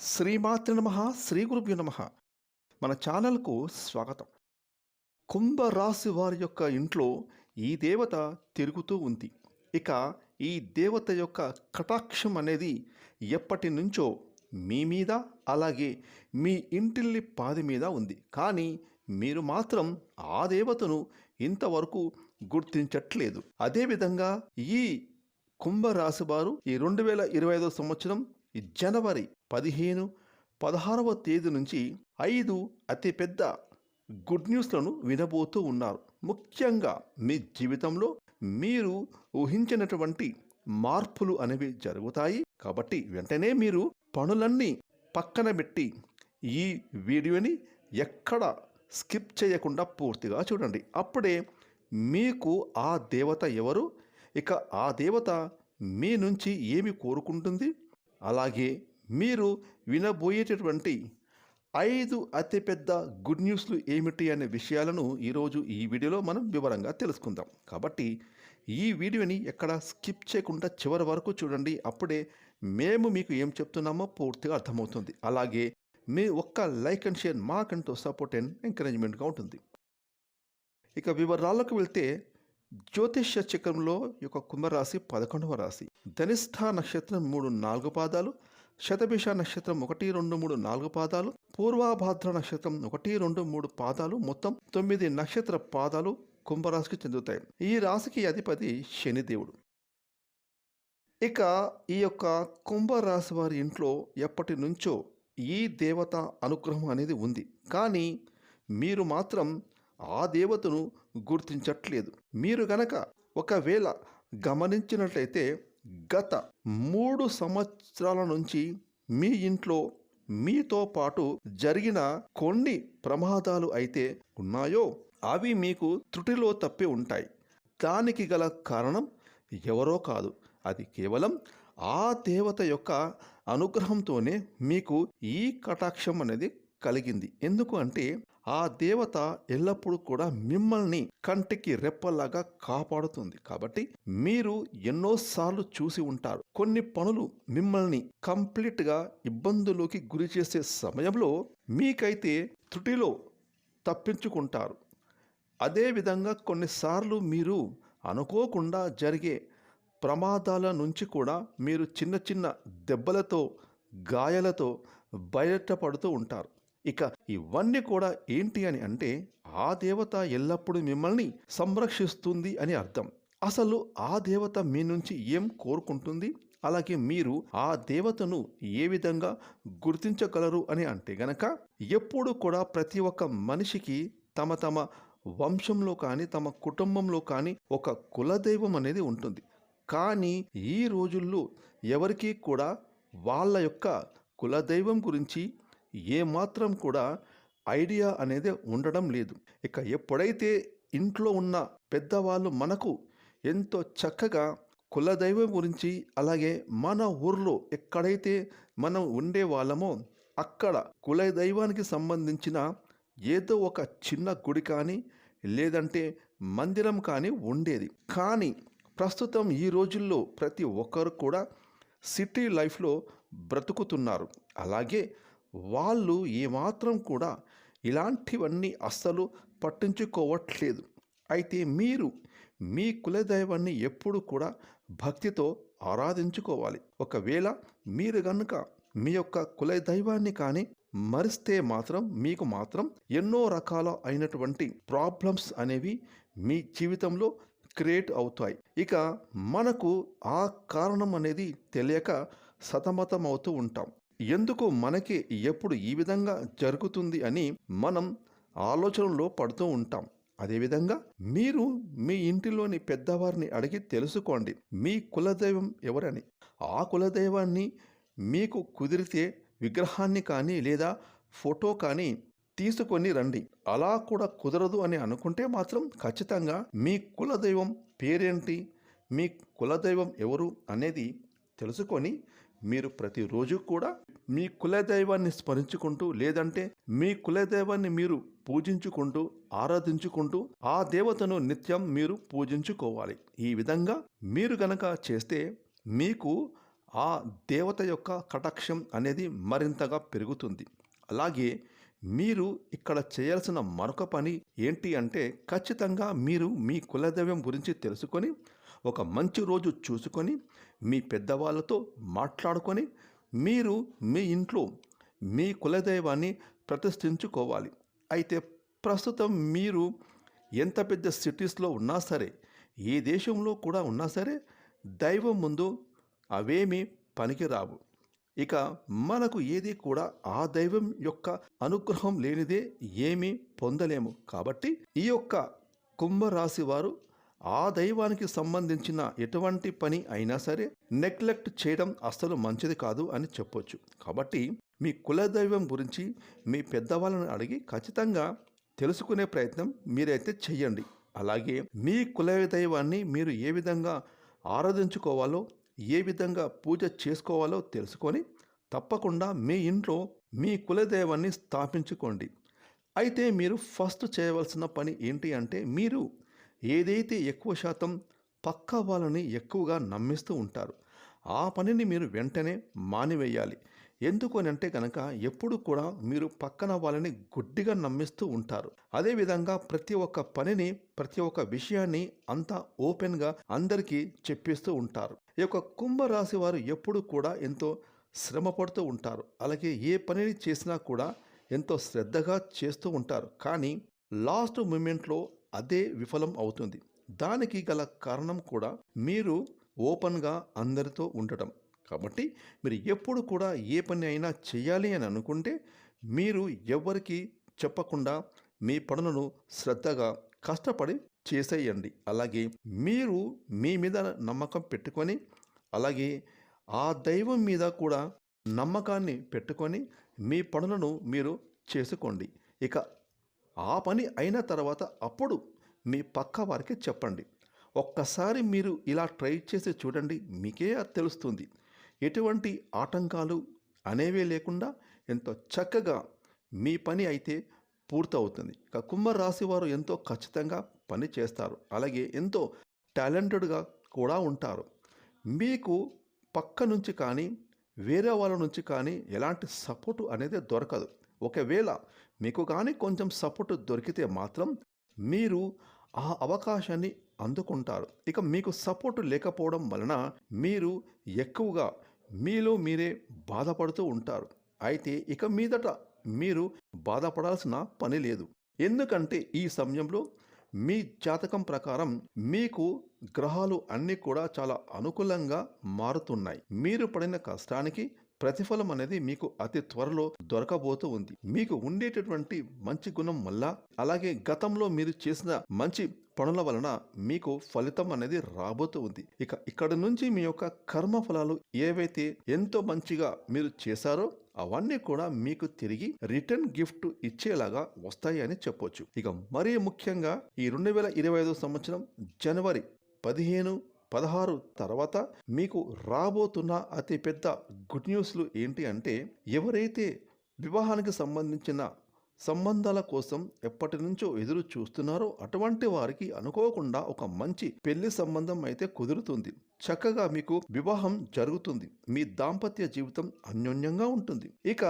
శ్రీమాతృ నమ శ్రీ గురుభ్యో నమ. మన ఛానల్కు స్వాగతం. కుంభరాశి వారి యొక్క ఇంట్లో ఈ దేవత తిరుగుతూ ఉంది. ఇక ఈ దేవత యొక్క కటాక్షం అనేది ఎప్పటి నుంచో మీ మీద అలాగే మీ ఇంటిల్లి పాది మీద ఉంది. కానీ మీరు మాత్రం ఆ దేవతను ఇంతవరకు గుర్తించట్లేదు. అదేవిధంగా ఈ కుంభరాశి వారు ఈ రెండు వేల ఇరవై ఐదో సంవత్సరం ఈ జనవరి పదిహేను పదహారవ తేదీ నుంచి ఐదు అతిపెద్ద గుడ్ న్యూస్లను వినబోతూ ఉన్నారు. ముఖ్యంగా మీ జీవితంలో మీరు ఊహించినటువంటి మార్పులు అనేవి జరుగుతాయి. కాబట్టి వెంటనే మీరు పనులన్నీ పక్కన పెట్టి ఈ వీడియోని ఎక్కడ స్కిప్ చేయకుండా పూర్తిగా చూడండి. అప్పుడే మీకు ఆ దేవత ఎవరు? ఇక ఆ దేవత మీ నుంచి ఏమి కోరుకుంటుంది? అలాగే మీరు వినబోయేటటువంటి ఐదు అతిపెద్ద గుడ్ న్యూస్లు ఏమిటి అనే విషయాలను ఈరోజు ఈ వీడియోలో మనం వివరంగా తెలుసుకుందాం. కాబట్టి ఈ వీడియోని ఎక్కడ స్కిప్ చేయకుండా చివరి వరకు చూడండి. అప్పుడే మేము మీకు ఏం చెప్తున్నామో పూర్తిగా అర్థమవుతుంది. అలాగే మీ ఒక్క లైక్ అండ్ షేర్ మాకంటూ సపోర్ట్ అండ్ ఎంకరేజ్మెంట్గా ఉంటుంది. ఇక వివరాలకు వెళ్తే జ్యోతిష్య చక్రంలో యొక్క కుంభరాశి పదకొండవ రాశి. ధనిష్ఠ నక్షత్రం మూడు నాలుగు పాదాలు శతభిష నక్షత్రం ఒకటి రెండు మూడు నాలుగు పాదాలు పూర్వాభాద్ర నక్షత్రం ఒకటి రెండు మూడు పాదాలు మొత్తం తొమ్మిది నక్షత్ర పాదాలు కుంభరాశికి చెందుతాయి. ఈ రాశికి అధిపతి శనిదేవుడు ఇక ఈ యొక్క కుంభరాశి వారి ఇంట్లో ఎప్పటి నుంచో ఈ దేవత అనుగ్రహం అనేది ఉంది. కానీ మీరు మాత్రం ఆ దేవతను గుర్తించట్లేదు. మీరు గనక ఒకవేళ గమనించినట్లయితే గత మూడు సంవత్సరాల నుంచి మీ ఇంట్లో మీతో పాటు జరిగిన కొన్ని ప్రమాదాలు అయితే ఉన్నాయో అవి మీకు త్రుటిలో తప్పి ఉంటాయి. దానికి గల కారణం ఎవరో కాదు. అది కేవలం ఆ దేవత యొక్క అనుగ్రహంతోనే మీకు ఈ కటాక్షం అనేది కలిగింది. ఎందుకు అంటే ఆ దేవత ఎల్లప్పుడూ కూడా మిమ్మల్ని కంటికి రెప్పలాగా కాపాడుతుంది. కాబట్టి మీరు ఎన్నోసార్లు చూసి ఉంటారు. కొన్ని పనులు మిమ్మల్ని కంప్లీట్గా ఇబ్బందులోకి గురి చేసే సమయంలో మీకైతే త్రుటిలో తప్పించుకుంటారు. అదేవిధంగా కొన్నిసార్లు మీరు అనుకోకుండా జరిగే ప్రమాదాల నుంచి కూడా మీరు చిన్న చిన్న దెబ్బలతో గాయాలతో బయటపడుతూ ఉంటారు. ఇక ఇవన్నీ కూడా ఏంటి అని అంటే ఆ దేవత ఎల్లప్పుడూ మిమ్మల్ని సంరక్షిస్తుంది అని అర్థం. అసలు ఆ దేవత మీ నుంచి ఏం కోరుకుంటుంది? అలాగే మీరు ఆ దేవతను ఏ విధంగా గుర్తించగలరు అని అంటే గనక ఎప్పుడు కూడా ప్రతి ఒక్క మనిషికి తమ తమ వంశంలో కానీ తమ కుటుంబంలో కానీ ఒక కులదైవం అనేది ఉంటుంది. కానీ ఈ రోజుల్లో ఎవరికీ కూడా వాళ్ళ యొక్క కులదైవం గురించి ఏమాత్రం కూడా ఐడియా అనేది ఉండడం లేదు. ఇక ఎప్పుడైతే ఇంట్లో ఉన్న పెద్దవాళ్ళు మనకు ఎంతో చక్కగా కులదైవం గురించి అలాగే మన ఊర్లో ఎక్కడైతే మనం ఉండే వాళ్ళమో అక్కడ కులదైవానికి సంబంధించిన ఏదో ఒక చిన్న గుడి కానీ లేదంటే మందిరం కానీ ఉండేది. కానీ ప్రస్తుతం ఈ రోజుల్లో ప్రతి ఒక్కరు కూడా సిటీ లైఫ్లో బ్రతుకుతున్నారు. అలాగే వాళ్ళు ఏమాత్రం కూడా ఇలాంటివన్నీ అస్సలు పట్టించుకోవట్లేదు. అయితే మీరు మీ కులదైవాన్ని ఎప్పుడు కూడా భక్తితో ఆరాధించుకోవాలి. ఒకవేళ మీరు గనుక మీ యొక్క కులదైవాన్ని కానీ మరిస్తే మాత్రం మీకు మాత్రం ఎన్నో రకాల అయినటువంటి ప్రాబ్లమ్స్ అనేవి మీ జీవితంలో క్రియేట్ అవుతాయి. ఇక మనకు ఆ కారణం అనేది తెలియక సతమతం అవుతూ ఉంటాం. ఎందుకు మనకి ఎప్పుడు ఈ విధంగా జరుగుతుంది అని మనం ఆలోచనలో పడుతూ ఉంటాం. అదేవిధంగా మీరు మీ ఇంటిలోని పెద్దవారిని అడిగి తెలుసుకోండి. మీ కులదైవం ఎవరని. ఆ కులదైవాన్ని మీకు కుదిరితే విగ్రహాన్ని కానీ లేదా ఫోటో కానీ తీసుకొని రండి. అలా కూడా కుదరదు అని అనుకుంటే మాత్రం ఖచ్చితంగా మీ కులదైవం పేరేంటి మీ కులదైవం ఎవరు అనేది తెలుసుకొని మీరు ప్రతిరోజు కూడా మీ కులదైవాన్ని స్మరించుకుంటూ లేదంటే మీ కులదైవాన్ని మీరు పూజించుకుంటూ ఆరాధించుకుంటూ ఆ దేవతను నిత్యం మీరు పూజించుకోవాలి. ఈ విధంగా మీరు గనక చేస్తే మీకు ఆ దేవత యొక్క కటాక్షం అనేది మరింతగా పెరుగుతుంది. అలాగే మీరు ఇక్కడ చేయాల్సిన మరొక పని ఏంటి అంటే ఖచ్చితంగా మీరు మీ కులదైవం గురించి తెలుసుకొని ఒక మంచి రోజు చూసుకొని మీ పెద్దవాళ్ళతో మాట్లాడుకొని మీరు మీ ఇంట్లో మీ కులదైవాన్ని ప్రతిష్ఠించుకోవాలి. అయితే ప్రస్తుతం మీరు ఎంత పెద్ద సిటీస్లో ఉన్నా సరే ఏ దేశంలో కూడా ఉన్నా సరే దైవం ముందు అవేమీ పనికిరావు. ఇక మనకు ఏది కూడా ఆ దైవం యొక్క అనుగ్రహం లేనిదే ఏమీ పొందలేము. కాబట్టి ఈ యొక్క కుంభరాశి వారు ఆ దైవానికి సంబంధించిన ఎటువంటి పని అయినా సరే నెగ్లెక్ట్ చేయడం అస్సలు మంచిది కాదు అని చెప్పొచ్చు. కాబట్టి మీ కులదైవం గురించి మీ పెద్దవాళ్ళని అడిగి ఖచ్చితంగా తెలుసుకునే ప్రయత్నం మీరైతే చెయ్యండి. అలాగే మీ కుల దైవాన్ని మీరు ఏ విధంగా ఆరాధించుకోవాలో ఏ విధంగా పూజ చేసుకోవాలో తెలుసుకొని తప్పకుండా మీ ఇంట్లో మీ కులదైవాన్ని స్థాపించుకోండి. అయితే మీరు ఫస్ట్ చేయవలసిన పని ఏంటి అంటే మీరు ఏదైతే ఎక్కువ శాతం పక్క వాళ్ళని ఎక్కువగా నమ్మిస్తూ ఉంటారు ఆ పనిని మీరు వెంటనే మానివేయాలి. ఎందుకు అని అంటే కనుక ఎప్పుడు కూడా మీరు పక్కన వాళ్ళని గుడ్డిగా నమ్మిస్తూ ఉంటారు. అదేవిధంగా ప్రతి ఒక్క పనిని ప్రతి ఒక్క విషయాన్ని అంతా ఓపెన్గా అందరికీ చెప్పిస్తూ ఉంటారు. ఈ యొక్క కుంభరాశి వారు ఎప్పుడు కూడా ఎంతో శ్రమ పడుతూ ఉంటారు. అలాగే ఏ పనిని చేసినా కూడా ఎంతో శ్రద్ధగా చేస్తూ ఉంటారు. కానీ లాస్ట్ మూమెంట్లో అదే విఫలం అవుతుంది. దానికి గల కారణం కూడా మీరు ఓపెన్గా అందరితో ఉండటం. కాబట్టి మీరు ఎప్పుడు కూడా ఏ పని అయినా చేయాలి అని అనుకుంటే మీరు ఎవరికి చెప్పకుండా మీ పనులను శ్రద్ధగా కష్టపడి చేసేయండి. అలాగే మీరు మీ మీద నమ్మకం పెట్టుకొని అలాగే ఆ దైవం మీద కూడా నమ్మకాన్ని పెట్టుకొని మీ పనులను మీరు చేసుకోండి. ఇక ఆ పని అయిన తర్వాత అప్పుడు మీ పక్క వారికి చెప్పండి. ఒక్కసారి మీరు ఇలా ట్రై చేసి చూడండి మీకే అది తెలుస్తుంది. ఎటువంటి ఆటంకాలు అనేవే లేకుండా ఎంతో చక్కగా మీ పని అయితే పూర్తవుతుంది. ఇక కుంభరాశి వారు ఎంతో ఖచ్చితంగా పని చేస్తారు. అలాగే ఎంతో టాలెంటెడ్గా కూడా ఉంటారు. మీకు పక్క నుంచి కానీ వేరే వాళ్ళ నుంచి కానీ ఎలాంటి సపోర్టు అనేది దొరకదు. ఒకవేళ మీకు కానీ కొంచెం సపోర్ట్ దొరికితే మాత్రం మీరు ఆ అవకాశాన్ని అందుకుంటారు. ఇక మీకు సపోర్ట్ లేకపోవడం వలన మీరు ఎక్కువగా మీలో మీరే బాధపడుతూ ఉంటారు. అయితే ఇక మీదట మీరు బాధపడాల్సిన పని లేదు. ఎందుకంటే ఈ సమయంలో మీ జాతకం ప్రకారం మీకు గ్రహాలు అన్నీ కూడా చాలా అనుకూలంగా మారుతున్నాయి. మీరు పడిన కష్టానికి ప్రతిఫలం అనేది మీకు అతి త్వరలో దొరకబోతూ ఉంది. మీకు ఉండేటటువంటి మంచి గుణం వల్ల అలాగే గతంలో మీరు చేసిన మంచి పనుల వలన మీకు ఫలితం అనేది రాబోతూ ఉంది. ఇక ఇక్కడ నుంచి మీ యొక్క కర్మ ఫలాలు ఏవైతే ఎంతో మంచిగా మీరు చేశారో అవన్నీ కూడా మీకు తిరిగి రిటర్న్ గిఫ్ట్ ఇచ్చేలాగా వస్తాయి అని చెప్పొచ్చు. ఇక మరీ ముఖ్యంగా ఈ రెండు వేల ఇరవై ఐదో సంవత్సరం జనవరి పదిహేను పదహారు తర్వాత మీకు రాబోతున్న అతిపెద్ద గుడ్ న్యూస్లు ఏంటి అంటే ఎవరైతే వివాహానికి సంబంధించిన సంబంధాల కోసం ఎప్పటి నుంచో ఎదురు చూస్తున్నారో అటువంటి వారికి అనుకోకుండా ఒక మంచి పెళ్ళి సంబంధం అయితే కుదురుతుంది. చక్కగా మీకు వివాహం జరుగుతుంది. మీ దాంపత్య జీవితం అన్యోన్యంగా ఉంటుంది. ఇక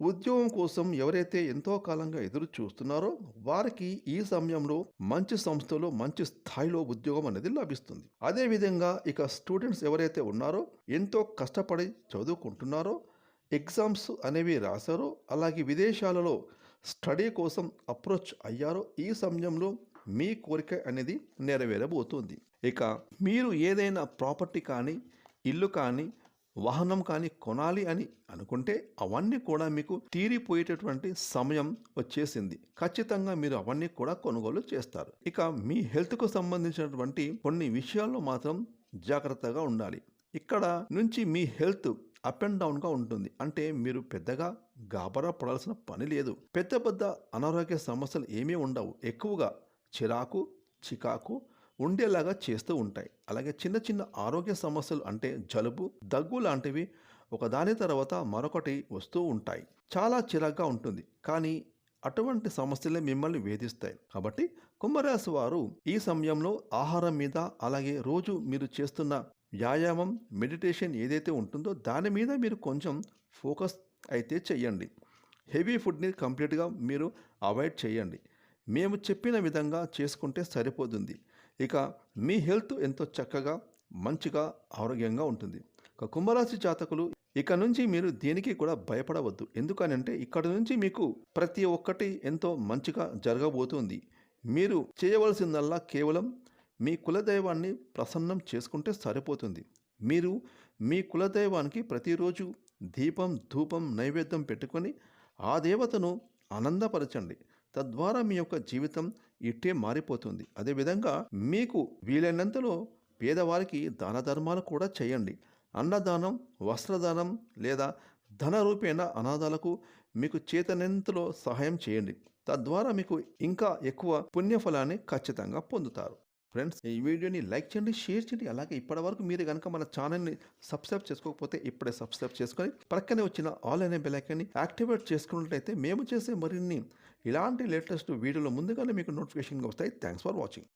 ఉద్యోగం కోసం ఎవరైతే ఎంతో కాలంగా ఎదురు చూస్తున్నారో వారికి ఈ సమయంలో మంచి సంస్థలో మంచి స్థాయిలో ఉద్యోగం అనేది లభిస్తుంది. అదేవిధంగా ఇక స్టూడెంట్స్ ఎవరైతే ఉన్నారో ఎంతో కష్టపడి చదువుకుంటున్నారో ఎగ్జామ్స్ అనేవి రాశారో అలాగే విదేశాలలో స్టడీ కోసం అప్రోచ్ అయ్యారో ఈ సమయంలో మీ కోరిక అనేది నెరవేరబోతుంది. ఇక మీరు ఏదైనా ప్రాపర్టీ కానీ ఇల్లు కానీ వాహనం కానీ కొనాలి అని అనుకుంటే అవన్నీ కూడా మీకు తీరిపోయేటటువంటి సమయం వచ్చేసింది. ఖచ్చితంగా మీరు అవన్నీ కూడా కొనుగోలు చేస్తారు. ఇక మీ హెల్త్కు సంబంధించినటువంటి కొన్ని విషయాల్లో మాత్రం జాగ్రత్తగా ఉండాలి. ఇక్కడ నుంచి మీ హెల్త్ అప్ అండ్ డౌన్గా ఉంటుంది. అంటే మీరు పెద్దగా గాబరా పడాల్సిన పని లేదు. పెద్ద పెద్ద అనారోగ్య సమస్యలు ఏమీ ఉండవు. ఎక్కువగా చిరాకు చికాకు ఉండేలాగా చేస్తూ ఉంటాయి. అలాగే చిన్న చిన్న ఆరోగ్య సమస్యలు అంటే జలుబు దగ్గు లాంటివి ఒకదాని తర్వాత మరొకటి వస్తూ ఉంటాయి. చాలా చిరాగ్గా ఉంటుంది. కానీ అటువంటి సమస్యలే మిమ్మల్ని వేధిస్తాయి. కాబట్టి కుంభరాశి వారు ఈ సమయంలో ఆహారం మీద అలాగే రోజు మీరు చేస్తున్న వ్యాయామం మెడిటేషన్ ఏదైతే ఉంటుందో దాని మీద మీరు కొంచెం ఫోకస్ అయితే చేయండి. హెవీ ఫుడ్ని కంప్లీట్గా మీరు అవాయిడ్ చేయండి. మేము చెప్పిన విధంగా చేసుకుంటే సరిపోతుంది. ఇక మీ హెల్త్ ఎంతో చక్కగా మంచిగా ఆరోగ్యంగా ఉంటుంది. ఇక కుంభరాశి జాతకులు ఇక నుంచి మీరు దేనికి కూడా భయపడవద్దు. ఎందుకనంటే ఇక్కడ నుంచి మీకు ప్రతి ఒక్కటి ఎంతో మంచిగా జరగబోతుంది. మీరు చేయవలసిందల్లా కేవలం మీ కులదైవాన్ని ప్రసన్నం చేసుకుంటే సరిపోతుంది. మీరు మీ కులదైవానికి ప్రతిరోజు దీపం ధూపం నైవేద్యం పెట్టుకొని ఆ దేవతను ఆనందపరచండి. తద్వారా మీ యొక్క జీవితం ఇట్టే మారిపోతుంది. అదేవిధంగా మీకు వీలైనంతలో పేదవారికి దాన ధర్మాలు కూడా చేయండి. అన్నదానం వస్త్రదానం లేదా ధన రూపేణ అనాథాలకు మీకు చేతనెంతలో సహాయం చేయండి. తద్వారా మీకు ఇంకా ఎక్కువ పుణ్యఫలాన్ని ఖచ్చితంగా పొందుతారు. ఫ్రెండ్స్ ఈ వీడియోని లైక్ చేయండి షేర్ చేయండి. అలాగే ఇప్పటివరకు మీరు కనుక మన ఛానల్ని సబ్స్క్రైబ్ చేసుకోకపోతే ఇప్పుడే సబ్స్క్రైబ్ చేసుకొని పక్కనే వచ్చిన ఆల్ అనే బెలైకన్ని యాక్టివేట్ చేసుకున్నట్లయితే మేము చేసే మరిన్ని ఇలాంటి లేటెస్ట్ వీడియోలు ముందుగానే మీకు నోటిఫికేషన్గా వస్తాయి. Thanks for watching.